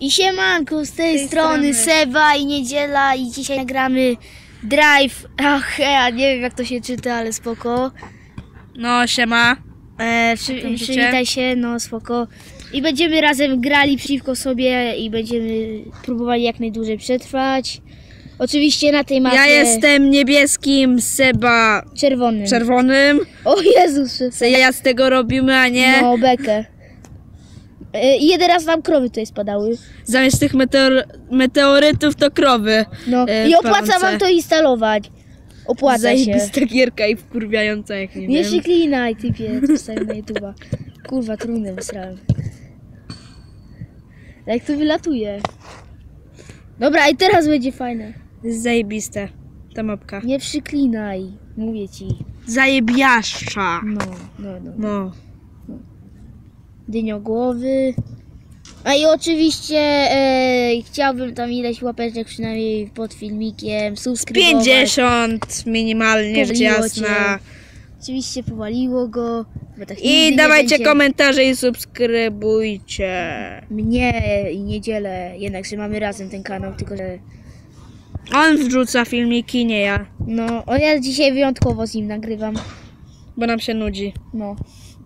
I siemanko, z tej, tej strony strony. Seba i Niedziela i dzisiaj nagramy Drive. Ach, ja nie wiem jak to się czyta, ale spoko. No, siema. E, przy, przywitaj się, no spoko. I będziemy razem grali przeciwko sobie i będziemy próbowali jak najdłużej przetrwać. Oczywiście na tej mapie Ja jestem niebieskim, Seba czerwonym. czerwonym. o Jezus, ja z tego robimy, a nie? no bekę. E, I jeden raz nam krowy tutaj spadały. Zamiast tych meteor meteorytów to krowy. No e, i opłaca palące. wam to instalować. Opłaca się. Zajebista gierka i wkurwiająca, jak nie, Nie wiem. przyklinaj, typie, to wstawię na YouTube'a. Kurwa, trudne wysrałem. Jak to wylatuje. Dobra, i teraz będzie fajne. Zajebiste. Ta mapka. Nie przyklinaj, mówię ci. Zajebiaszcza. No, no, no. No. Dyniogłowy. A i oczywiście e, chciałbym tam ileś łapeczek przynajmniej pod filmikiem, subskrybować. 50 minimalnie, rzecz Powaliło jasna. Oczywiście powaliło go. bo tak nigdy I nie dawajcie będzie. komentarze i subskrybujcie. Mnie i niedzielę, jednak, że mamy razem ten kanał, tylko że On wrzuca filmiki, nie ja. no, o ja dzisiaj wyjątkowo z nim nagrywam, Bo nam się nudzi. no.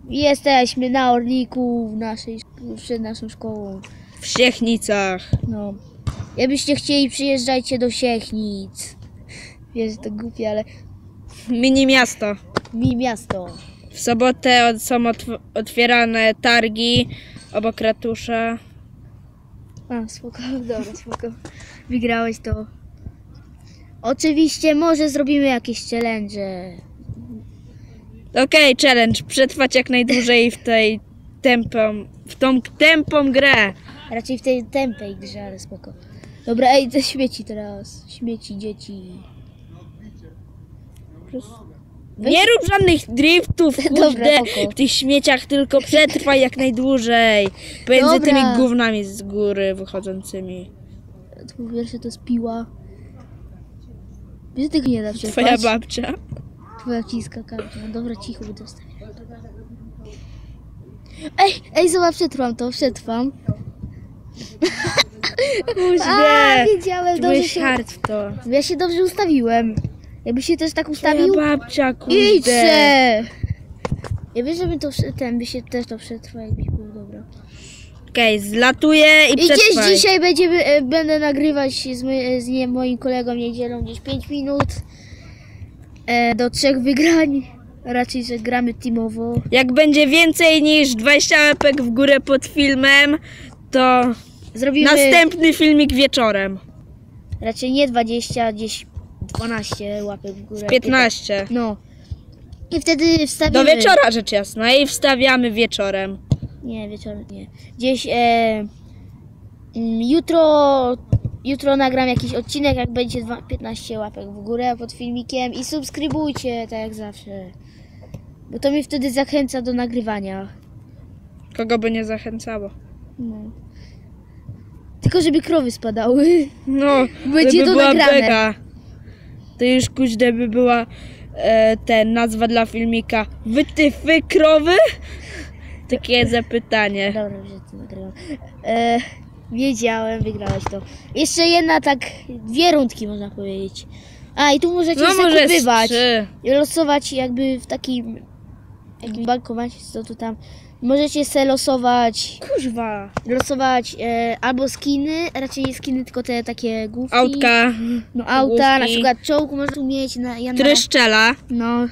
Jesteśmy na Orliku, w naszej, przed naszą szkołą, W Siechnicach. no. Jakbyście chcieli, przyjeżdżajcie do Siechnic. Wiesz, że to głupie, ale Mini miasto. mi miasto. W sobotę od- są otw- otwierane targi obok ratusza. A, spoko, dobra, spoko. Wygrałeś to. Oczywiście, może zrobimy jakieś challenge. Okej, challenge. Przetrwać jak najdłużej w tej tempą, w tą tempą grę. Raczej w tej tępej grze, ale spoko. Dobra, ej, te śmieci teraz. Śmieci, dzieci. Nie rób żadnych driftów, kurde, w tych śmieciach, tylko przetrwaj jak najdłużej. Pomiędzy Dobra. tymi gównami z góry wychodzącymi. Po pierwsze to jest piła. Wiesz, tego nie da przetrwać? Twoja babcia. Twoja ciska karta. Dobra, cicho będę. Ej, ej, zobacz, przetrwam to, przetrwam. A, Kurde. wiedziałem, Ty dobrze byłeś się... hard w to. Ja się dobrze ustawiłem. Jakby się też tak Twoja ustawił... babcia, kurde. Idźcie! Ja wiem, żeby to, prze- ten by się też to przetrwał, jakbyś był dobra. Okej, zlatuję i I gdzieś przetrwaj. dzisiaj będziemy, e, będę nagrywać z, moj, z nie, moim kolegą niedzielą gdzieś 5 minut e, do trzech wygrań. Raczej, że gramy teamowo. Jak będzie więcej niż 20 łapek w górę pod filmem, to Zrobimy następny filmik wieczorem. raczej nie 20, gdzieś 12 łapek w górę. 15. No. I wtedy wstawimy. Do wieczora rzecz jasna i wstawiamy wieczorem. Nie, wieczorem nie. Gdzieś e, mm, jutro, jutro nagram jakiś odcinek, jak będzie dwa- 15 łapek w górę pod filmikiem i subskrybujcie, tak jak zawsze. Bo to mnie wtedy zachęca do nagrywania. Kogo by nie zachęcało. No. Tylko żeby krowy spadały. No, Będzie to była nagrane. beka. To już kuźde by była e, ten nazwa dla filmika. Wytyfy krowy? Takie zapytanie. Dobra, że to nagrywam. E, wiedziałem, wygrałeś to. Jeszcze jedna tak, dwie rundki można powiedzieć. A i tu możecie No może zakupywać. trzy. i losować jakby w takim jakim bankomacie, co tu tam. Możecie se losować, Kuźwa. losować e, albo skiny, raczej nie skiny, tylko te takie główki. Autka. No auta, na główki. przykład czołg można tu mieć, na, ja na, Tryszczela. no,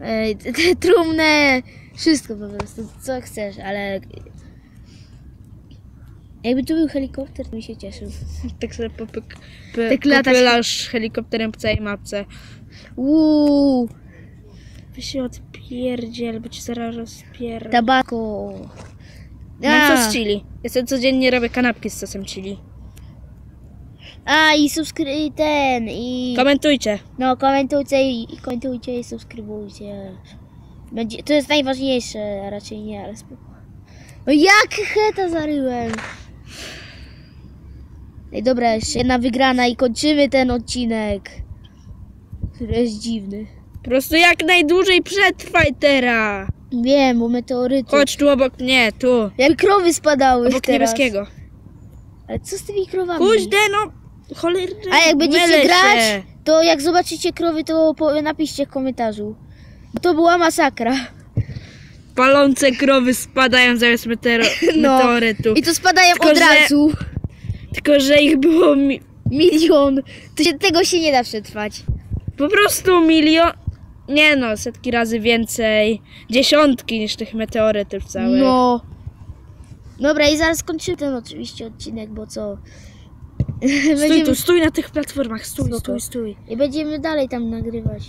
e, te, te trumnę, wszystko po prostu, co chcesz, ale jakby tu był helikopter, to bym się cieszył. Tak sobie popyk, p, Tak popylasz helikopterem po całej mapce. Uuu, Wy się odpierdziel, bo ci zaraz rozpier... tabako. Mam A. sos chili. Ja sobie codziennie robię kanapki z sosem chili. A i subskrybuj ten i Komentujcie. no komentujcie i i komentujcie i subskrybujcie. Będzie, to jest najważniejsze, a raczej nie, ale spoko. No jak heta zaryłem? Ej dobra, jeszcze jedna wygrana i kończymy ten odcinek. Który jest dziwny. Po prostu jak najdłużej przetrwaj teraz. Wiem, bo meteoryty. Chodź tu obok mnie, tu. Jak krowy spadały Obok teraz. niebieskiego. Ale co z tymi krowami? Kuźde, no, cholernie. A jak będziecie grać, się. to jak zobaczycie krowy, to napiszcie w komentarzu. To była masakra. Palące krowy spadają zamiast metero, No. meteorytu. I to spadają Tylko, od że- razu. Tylko, że ich było mi... Milion. To się, tego się nie da przetrwać. po prostu milion... Nie no, setki razy więcej. Dziesiątki niż tych meteorytów całych. No. Dobra, i zaraz kończymy ten oczywiście odcinek, bo co? Stój Będziemy... tu, stój na tych platformach, stój, Spoko. stój, stój. I będziemy dalej tam nagrywać.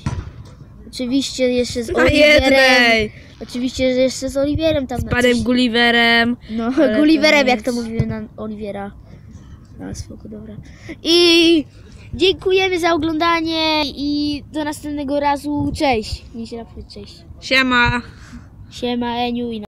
Oczywiście jeszcze z Na Oliwierem. Oczywiście że jeszcze z Oliwierem tam Z na panem Gulliverem. No, Gulliverem, jak to mówimy na Oliwiera. No, spoko, dobra. I dziękujemy za oglądanie i do następnego razu. Cześć. Nie się napisać cześć. Siema. Siema, Eniu i